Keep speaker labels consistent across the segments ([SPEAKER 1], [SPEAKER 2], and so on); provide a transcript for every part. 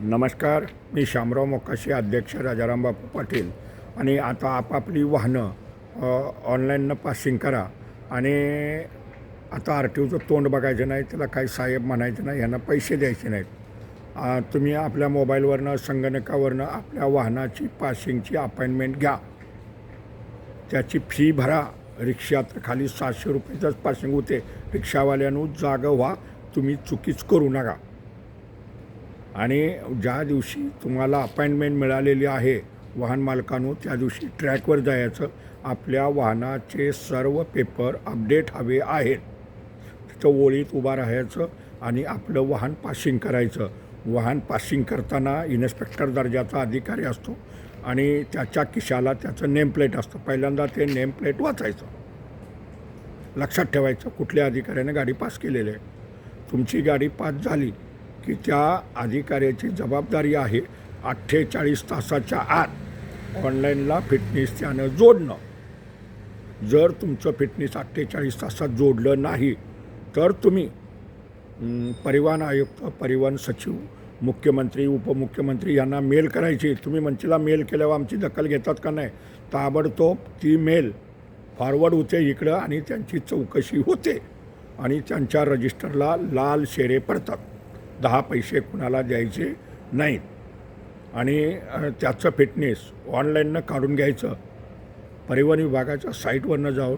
[SPEAKER 1] नमस्कार मी शामराव मोकाशी अध्यक्ष राजारामबापू पाटील. आणि आता आपापली वाहनं ऑनलाईननं पासिंग करा. आणि आता आर टी ओचं तोंड बघायचं नाही त्याला काही साहेब म्हणायचं नाही यांना पैसे द्यायचे नाहीत. तुम्ही आपल्या मोबाईलवरनं संगणकावरनं आपल्या वाहनाची पासिंगची अपॉइंटमेंट घ्या. त्याची फी भरा. रिक्षा तर खाली सातशे रुपयेचंच पासिंग होते. रिक्षावाल्यानं जागं व्हा. तुम्ही चुकीच करू नका. आणि ज्या दिवशी तुम्हाला अपॉइंटमेंट मिळालेली आहे वाहन मालकानं त्या दिवशी ट्रॅकवर जायचं. आपल्या वाहनाचे सर्व पेपर अपडेट हवे आहेत. तिथं ओळीत उभा राहायचं आणि आपलं वाहन पासिंग करायचं. वाहन पासिंग करताना इन्स्पेक्टर दर्जाचा अधिकारी असतो आणि त्याच्या खिशाला त्याचं नेमप्लेट असतं. पहिल्यांदा ते नेमप्लेट वाचायचं. लक्षात ठेवायचं कुठल्या अधिकाऱ्याने गाडी पास केलेली आहे. तुमची गाडी पास झाली. की त्या अधिकाऱ्याची जबाबदारी आहे अठ्ठेचाळीस तासाच्या आत. ऑनलाईनला फिटनेस त्यानं जोडणं. जर तुमचं फिटनेस अठ्ठेचाळीस तासात जोडलं नाही तर तुम्ही परिवहन आयुक्त परिवहन सचिव मुख्यमंत्री उपमुख्यमंत्री यांना मेल करायची. तुम्ही मंचीला मेल केल्यावर आमची दखल घेतात का नाही? ताबडतोब ती मेल फॉरवर्ड होते इकडं आणि त्यांची चौकशी होते आणि त्यांच्या रजिस्टरला लाल शेरे पडतात. दहा पैसे कुणाला द्यायचे नाहीत. आणि त्याचं फिटनेस ऑनलाईननं काढून घ्यायचं. परिवहन विभागाच्या साईटवरनं जाऊन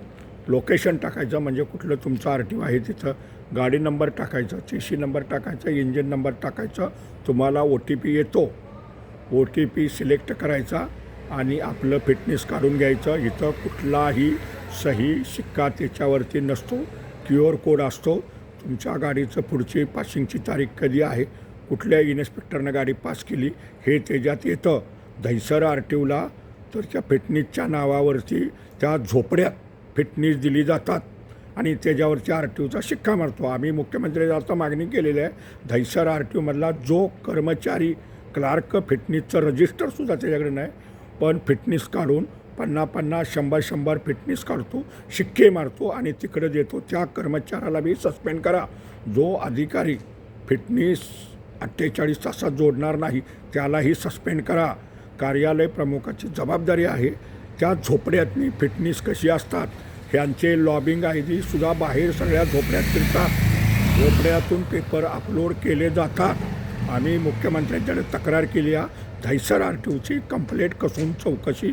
[SPEAKER 1] लोकेशन टाकायचं म्हणजे कुठलं तुमचं आर टी ओ आहे तिथं. गाडी नंबर टाकायचं टी सी नंबर टाकायचा इंजिन नंबर टाकायचं तुम्हाला ओ टी पी येतो. ओ टी पी सिलेक्ट करायचा आणि आपलं फिटनेस काढून घ्यायचं. इथं कुठलाही सही शिक्का त्याच्यावरती नसतो. क्यू आर कोड असतो. तुमच्या गाडीचं पुढची पासिंगची तारीख कधी आहे? कुठल्या इन्स्पेक्टरनं गाडी पास केली? हे त्याच्यात येतं. दहिसर आर टी ओला तर त्या फिटनेसच्या नावावरती त्या झोपड्यात फिटनेस दिली जातात आणि त्याच्यावरती आर टी ओचा शिक्का मारतो. आम्ही मुख्यमंत्र्यांचा मागणी केलेली आहे. दहिसर आर टी ओमधला जो कर्मचारी क्लार्क फिटनेसचं रजिस्टरसुद्धा त्याच्याकडे नाही पण फिटनेस काढून पन्नास पन्नास शंभर शंभर फिटनेस काढतो शिक्के मारतो आणि तिकडे देतो. त्या कर्मचाऱ्याला बी सस्पेंड करा. जो अधिकारी फिटनेस अठ्ठेचाळीस तासात जोडणार नाही त्यालाही सस्पेंड करा. कार्यालय प्रमुखाची जबाबदारी आहे. त्या झोपड्यातनी फिटनेस कशी असतात? ह्यांचे लॉबिंग आय डीसुद्धा बाहेर सगळ्या झोपड्यात फिरतात झोपड्यातून पेपर अपलोड केले जातात. आम्ही मुख्यमंत्र्यांच्याकडे तक्रार केली आहे. धैसर आर टी ओची कंप्लेंट कसून चौकशी